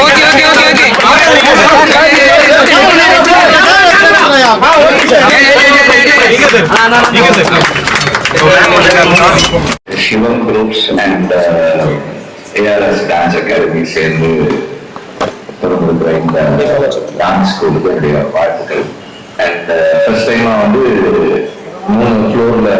Okay okay okay Shivam groups and ARS dance academy சேர்ந்து திறந்திருக்கிற இந்த டான்ஸ் ஸ்கூலுக்கு என்னுடைய வாழ்த்துக்கள். அண்ட் ஃபர்ஸ்ட் டைமா வந்து மூணு ஃப்ளோர்ல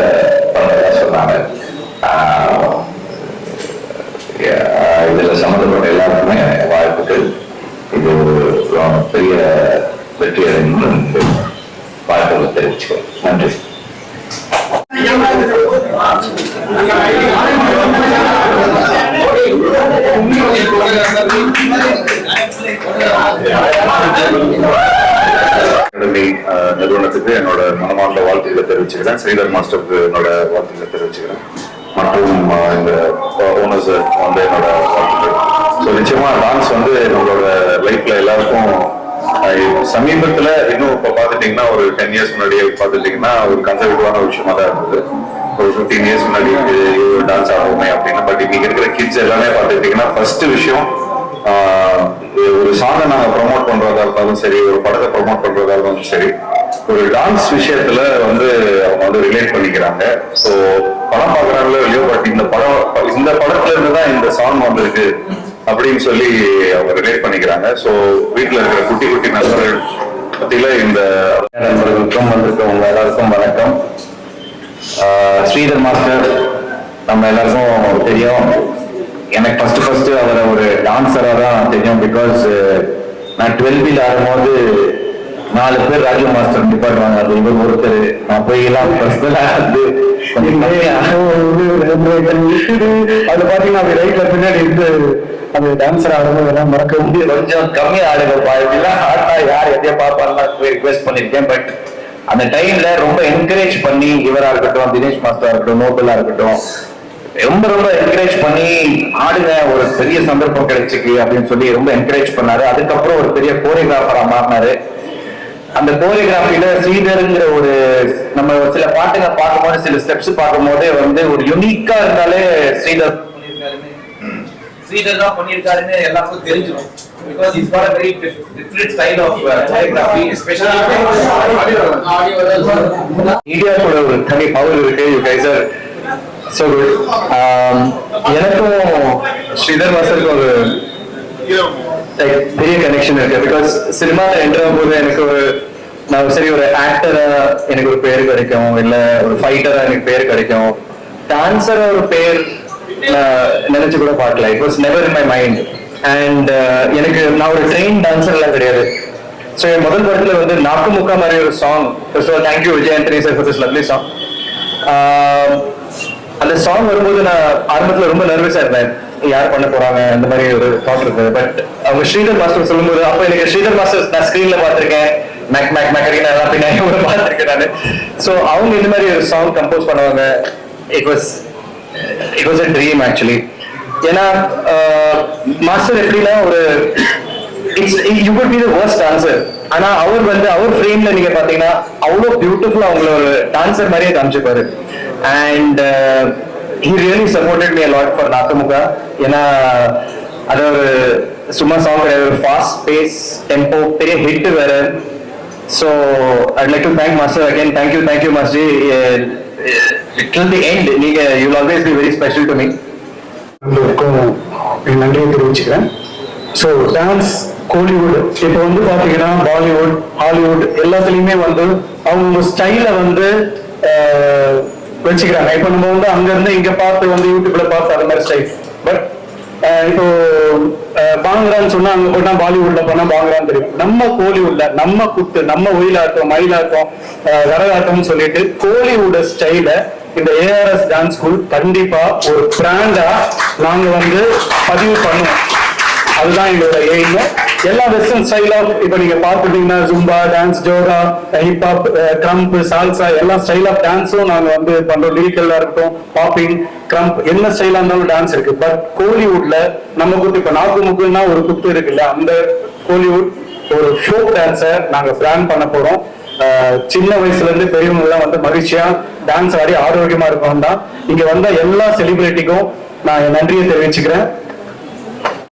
வெற்றி அடையணும்னு வாழ்த்துக்களை தெரிவிச்சுக்கிறேன் நன்றி நிறுவனத்துக்கு என்னோட மனமார்ந்த வாழ்த்துக்களை தெரிவிச்சுக்கிறேன். ஸ்ரீதர் மாஸ்டருக்கு என்னோட வாழ்த்துக்களை தெரிவிச்சுக்கிறேன். மற்றும் இந்த ஓனர்ஸ் வந்து என்னோட வாழ்த்துக்கள். ஸோ நிச்சயமா டான்ஸ் வந்து நம்மளோட லைஃப்ல எல்லாருக்கும் சமீபத்துல இன்னும் இப்போ பார்த்துட்டீங்கன்னா ஒரு டென் இயர்ஸ் முன்னாடி பார்த்துட்டீங்கன்னா ஒரு கன்சர்வேட்டிவான விஷயமா தான் இருந்தது. ஒரு ஃபிஃப்டீன் இயர்ஸ் முன்னாடி டான்ஸ் ஆடுவோமே அப்படின்னு. பட் இன்னைக்கு இருக்கிற கிட்ஸ் எல்லாமே பார்த்துக்கிட்டீங்கன்னா ஃபர்ஸ்ட் விஷயம் ஒரு சாங்கை நாங்க ப்ரொமோட் பண்றதா இருந்தாலும் சரி ஒரு படத்தை ப்ரொமோட் பண்றதா இருந்தாலும் சரி ஒரு டான்ஸ் விஷயத்துல வந்து அவங்க வந்து ரிலேட் பண்ணிக்கிறாங்க. ஸோ படம் பாக்குறாங்களோ இல்லையோ பட் இந்த படம் இந்த படத்துல இருந்து தான் இந்த சாங் வந்திருக்கு. அப்படின்னு சொல்லி அவங்க ரிலேட் பண்ணிக்கிறாங்க. ஸோ வீட்டுல இருக்கிற குட்டி குட்டி நண்பர்கள் மத்தியில இந்த நண்பர்களுக்கும் வந்திருக்கவங்க எல்லாருக்கும் வணக்கம். ஸ்ரீதர் மாஸ்டர் நம்ம எல்லாருக்கும் தெரியும். எனக்கு ஃபர்ஸ்ட் ஃபர்ஸ்ட் அவரை ஒரு டான்ஸரா தான் தெரியும் பிகாஸ் நான் டுவெல்பில் ஆடும்போது நாலு பேர் ராஜு மாஸ்டர் நிப்பாட்டுவாங்க அது இவர் ஒருத்தர். நான் போய் எல்லாம் பர்சனலா வந்து அது பாத்தீங்கன்னா ரைட்ல பின்னாடி இருந்து அந்த டான்சர் ஆடும்போது எல்லாம் மறக்க முடியும் கொஞ்சம் கம்மி ஆடுங்கப்பா இப்படிலாம் ஆட்டா யார் எதையோ பாப்பாலாம் ரிக்வெஸ்ட் பண்ணிருக்கேன் பட் அந்த டைம்ல ரொம்ப என்கரேஜ் பண்ணி இவரா இருக்கட்டும் தினேஷ் மாஸ்டரா இருக்கட்டும் நோபலா இருக்கட்டும் ரொம்ப ரொம்ப என்கரேஜ் பண்ணி ஆடுங்க ஒரு பெரிய சந்தர்ப்பம் கிடைச்சிக்கு அப்படின்னு சொல்லி ரொம்ப என்கரேஜ் பண்ணாரு. அதுக்கப்புறம் ஒரு பெரிய கோரியோகிராஃபரா மாறினாரு. அந்த கோரியோகிராஃபில ஸ்ரீதருங்கிற ஒரு நம்ம ஒரு சில பாட்டுங்க பார்க்கும்போது சில ஸ்டெப்ஸ் பார்க்கும்போதே வந்து ஒரு யுனிக்கா இருந்தாலே ஸ்ரீதர் ஸ்ரீதர் தான் பண்ணியிருக்காருன்னு எல்லாருக்கும் தெரிஞ்சிடும் because is got very different style of choreography especially கூட ஒரு தனி பவர் இருக்கு you guys are so good எனக்கும் ஸ்ரீதர் மாஸ்டருக்கும் ஒரு பெரிய கனெக்ஷன் இருக்கு பிகாஸ் சினிமால என்டர் ஆகும்போது எனக்கு ஒரு நான் சரி ஒரு ஆக்டரா எனக்கு ஒரு பேர் கிடைக்கும் இல்ல ஒரு ஃபைட்டரா எனக்கு பேர் கிடைக்கும் டான்சரா ஒரு பேர் நினைச்சு கூட பார்க்கல. It was never in my mind and எனக்கு நான் ஒரு ட்ரெயின் டான்சர் எல்லாம் கிடையாது. ஸோ என் முதல் படத்துல வந்து நாக்கு முக்கா மாதிரி ஒரு song so thank you Vijay Antony sir for this lovely song அந்த சாங் வரும்போது நான் ஆரம்பத்துல ரொம்ப நர்வஸாக இருந்தேன். யார் பண்ண போறாங்க? அந்த மாதிரி ஒரு தாட் இருந்தது. பட் அவங்க ஸ்ரீதர் மாஸ்டர் சொல்லும்போது அப்போ எனக்கு ஸ்ரீதர் மாஸ்டர் நான் ஸ்க்ரீன்ல பார்த்திருக்கேன். மேக் மேக் மேக்கரிங் எல்லாம் பின்னாடி பார்த்துருக்கேன் நான். ஸோ அவங்க இந்த மாதிரி ஒரு சாங் கம்போஸ் பண்ணுவாங்க. It was it was a dream actually ஏன்னா uh, மாஸ்டர் எப்படின்னா ஒரு it's you could be the worst dancer ஆனா அவர் வந்து அவர் ஃப்ரேம்ல நீங்க பாத்தீங்கன்னா அவ்வளவு பியூட்டிஃபுல்லா அவங்கள ஒரு டான்சர் மாதிரியே காமிச்சிருப்பாரு. And he really supported me lot for நாத்தமுகா ஏன்னா அது ஒரு சும்மா சாங் கிடையாது ஒரு ஃபாஸ்ட் பேஸ் டெம்போ பெரிய ஹிட் வேற. So I'd like to thank master again thank you thank you master till the end நீங்க you always be very special to me உங்களுக்கும் என் நன்றியை தெரிவிச்சுக்கிறேன். ஸோ டான்ஸ் கோலிவுட் இப்போ வந்து பார்த்தீங்கன்னா பாலிவுட் ஹாலிவுட் எல்லாத்துலேயுமே வந்து அவங்க ஸ்டைலை வந்து வச்சுக்கிறாங்க. இப்போ நம்ம வந்து அங்கேருந்து இங்கே பார்த்து வந்து யூடியூப்ல பார்த்து அது மாதிரி ஸ்டைல் பட் இப்போ பாங்கரான்னு சொன்னா அங்க போனா பாலிவுட்ல போனா பாங்கரான்னு தெரியும். நம்ம கோலிவுட்ல நம்ம குத்து நம்ம ஒயிலாட்டம் மயிலாட்டம் கரகாட்டம்னு சொல்லிட்டு கோலிவுட் ஸ்டைலை இந்த ஏஆர்எஸ் டான்ஸ் ஸ்கூல் கண்டிப்பா ஒரு பிராண்டா நாங்க வந்து பதிவு பண்ணுவோம். அதுதான் எங்களோட எய்ம் எல்லா வெஸ்டர்ன் ஸ்டைல் ஆஃப் இப்போ நீங்க பாத்துட்டீங்கன்னா ஜும்பா டான்ஸ் ஜோரா ஹிப்ஹாப் க்ரம்ப் சால்சா எல்லா ஸ்டைல் ஆஃப் டான்ஸும் நாங்க வந்து பண்றோம். லிரிக்கல்லா இருக்கட்டும் பாப்பிங் ட்ரம்ப் என்ன ஸ்டைலா இருந்தாலும் டான்ஸ் இருக்கு. பட் கோலிவுட்ல நம்ம குத்து இப்ப நாக்கு முக்குன்னா ஒரு குத்து இருக்குல்ல அந்த கோலிவுட் ஒரு ஃபோக் டான்ஸை நாங்க பிளான் பண்ண போறோம். சின்ன வயசுல இருந்து பெரியவங்க எல்லாம் வந்து மகிழ்ச்சியா டான்ஸ் ஆடி ஆரோக்கியமா இருக்கணும் தான். இங்க வந்த எல்லா செலிபிரிட்டிக்கும் நான் என் நன்றியை தெரிவிச்சுக்கிறேன்.